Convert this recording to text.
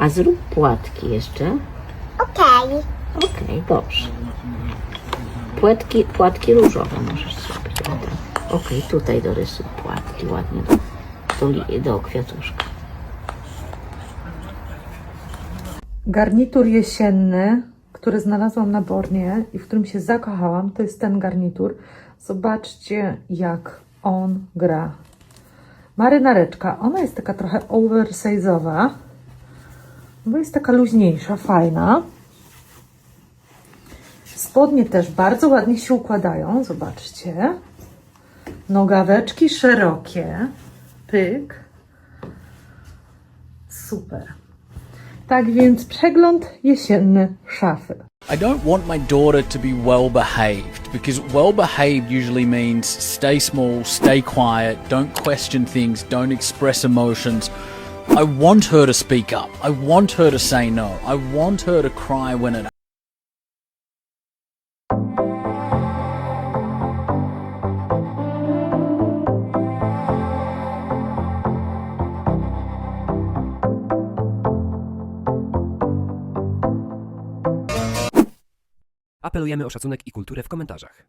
A zrób płatki jeszcze. Okej. Okej, dobrze. Płatki, płatki różowe możesz zrobić. o tak. Okej, tutaj dorysuj płatki ładnie do, do, li- do kwiatuszka. Garnitur jesienny, który znalazłam na Bornie i w którym się zakochałam, to jest ten garnitur. Zobaczcie, jak on gra. Marynareczka, ona jest taka trochę oversize'owa, bo jest taka luźniejsza, fajna. Spodnie też bardzo ładnie się układają, zobaczcie. Nogaweczki szerokie, pyk. Super. Tak więc przegląd jesienny szafy. I don't want my daughter to be well behaved because well behaved usually means stay small, stay quiet, don't question things, don't express emotions. I want her to speak up. I want her to say no. I want her to cry when it Apelujemy o szacunek i kulturę w komentarzach.